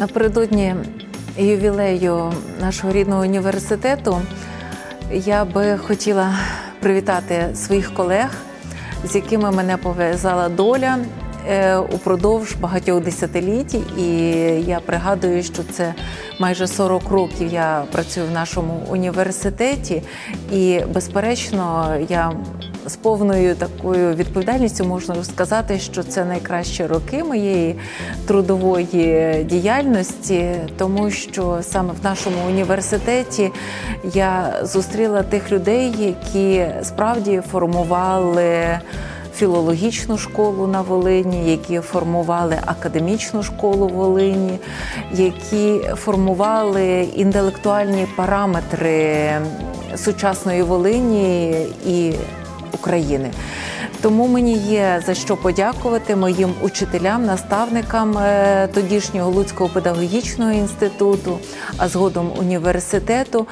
Напередодні ювілею нашого рідного університету я би хотіла привітати своїх колег, з якими мене пов'язала доля е, упродовж багатьох десятиліть. І я пригадую, що це майже 40 років я працюю в нашому університеті, і безперечно, я з повною такою відповідальністю можна сказати, що це найкращі роки моєї трудової діяльності, тому що саме в нашому університеті я зустріла тих людей, які справді формували. Філологічну школу на Волині, які формували академічну школу Волині, які формували інтелектуальні параметри сучасної Волині і України. Тому мені є за що подякувати моїм учителям, наставникам е, тодішнього Луцького педагогічного інституту, а згодом університету.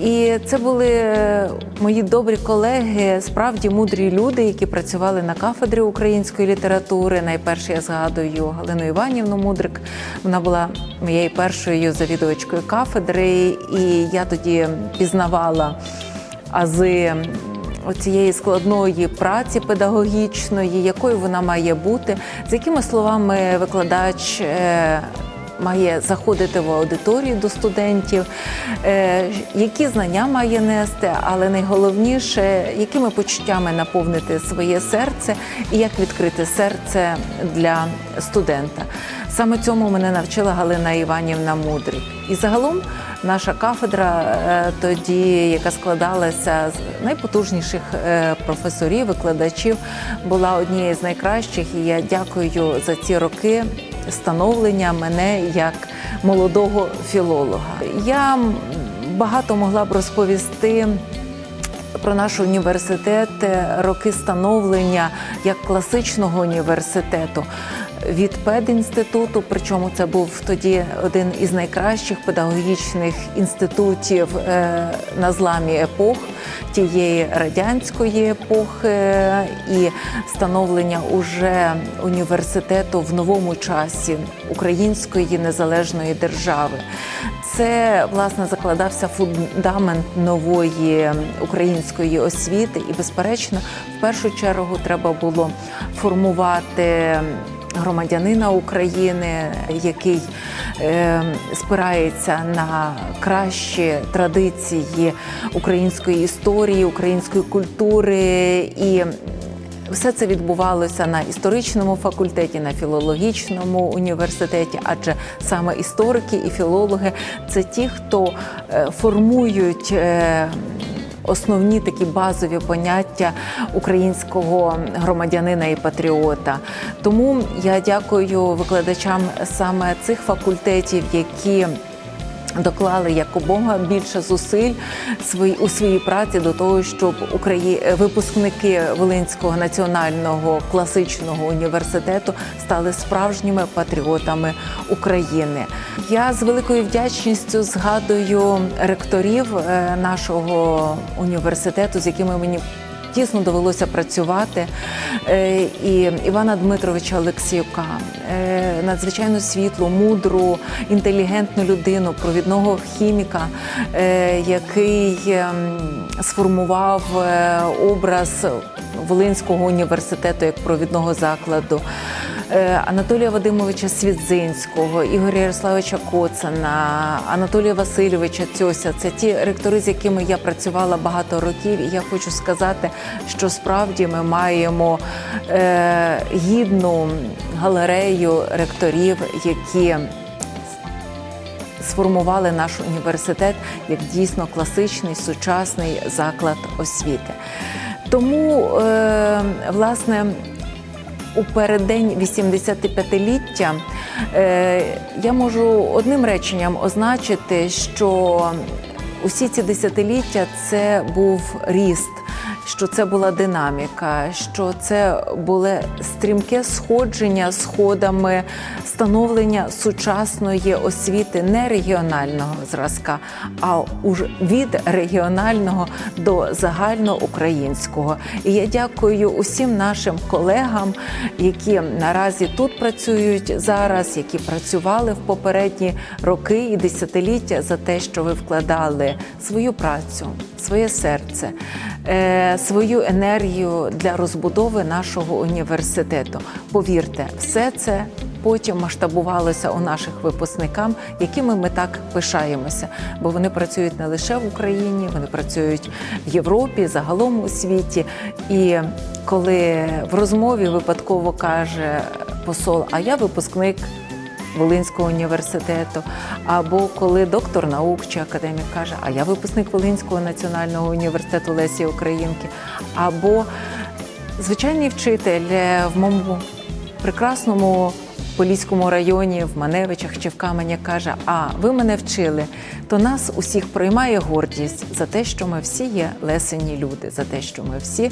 І це були е, мої добрі колеги, справді мудрі люди, які працювали на кафедрі української літератури. Найперше я згадую Галину Іванівну Мудрик. Вона була моєю першою завідувачкою кафедри, і я тоді пізнавала ази оцієї складної праці педагогічної, якою вона має бути, з якими словами викладач. е, Має заходити в аудиторію до студентів, е, які знання має нести, але найголовніше, якими почуттями наповнити своє серце і як відкрити серце для студента. Саме цьому мене навчила Галина Іванівна Мудрик. І загалом наша кафедра е, тоді, яка складалася з найпотужніших е, професорів, викладачів, була однією з найкращих. І я дякую за ці роки становлення мене як молодого філолога. Я багато могла б розповісти. Про наш університет, е, роки становлення як класичного університету від педінституту, причому це був тоді один із найкращих педагогічних інститутів е, на зламі епох тієї радянської епохи і становлення уже університету в новому часі української незалежної держави. Це власне закладався фундамент нової української освіти, і, безперечно, в першу чергу треба було формувати. Громадянина України, який е, спирається на кращі традиції української історії, української культури і все це відбувалося на історичному факультеті, на філологічному університеті, адже саме історики і філологи це ті, хто е, формують. е, Основні такі базові поняття українського громадянина і патріота. Тому я дякую викладачам саме цих факультетів, які доклали якомога більше зусиль свої у своїй праці до того, щоб Украї... випускники Волинського національного класичного університету стали справжніми патріотами України. Я з великою вдячністю згадую ректорів е, нашого університету, з якими мені Тісно довелося працювати Е, і Івана Дмитровича Олексіюка, е, надзвичайно світлу, мудру, інтелігентну людину, провідного хіміка, е, який ем, сформував образ Волинського університету як провідного закладу. Е, Анатолія Вадимовича Свідзинського, Ігоря Ярославовича Коцана, Анатолія Васильовича Цьося. Це ті ректори, з якими я працювала багато років. І я хочу сказати, що справді ми маємо е, гідну галерею ректорів, які сформували наш університет як дійсно класичний сучасний заклад освіти. Тому, е, власне, у переддень 85-ліття е, я можу одним реченням означити, що усі ці десятиліття це був ріст. Що це була динаміка, що це було стрімке сходження сходами становлення сучасної освіти не регіонального зразка, а від регіонального до загальноукраїнського. І я дякую усім нашим колегам, які наразі тут працюють зараз, які працювали в попередні роки і десятиліття за те, що ви вкладали свою працю, своє серце, е, свою енергію для розбудови нашого університету. Повірте, все це потім масштабувалося у наших випускникам, якими ми так пишаємося, бо вони працюють не лише в Україні, вони працюють в Європі, загалом у світі. І коли в розмові випадково каже посол, а я випускник. Волинського університету, або коли доктор наук чи академік каже, а я випускник Волинського національного університету Лесі Українки, або звичайний вчитель в моєму прекрасному Поліському районі, в Маневичах чи в Камені каже: А ви мене вчили, то нас усіх приймає гордість за те, що ми всі є лесені люди, за те, що ми всі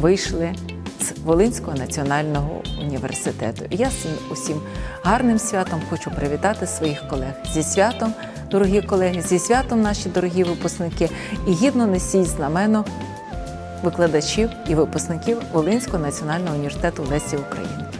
вийшли з Волинського національного університету. І я з усім гарним святом хочу привітати своїх колег зі святом, дорогі колеги, зі святом, наші дорогі випускники, і гідно несіть знамено викладачів і випускників Волинського національного університету Лесі Українки.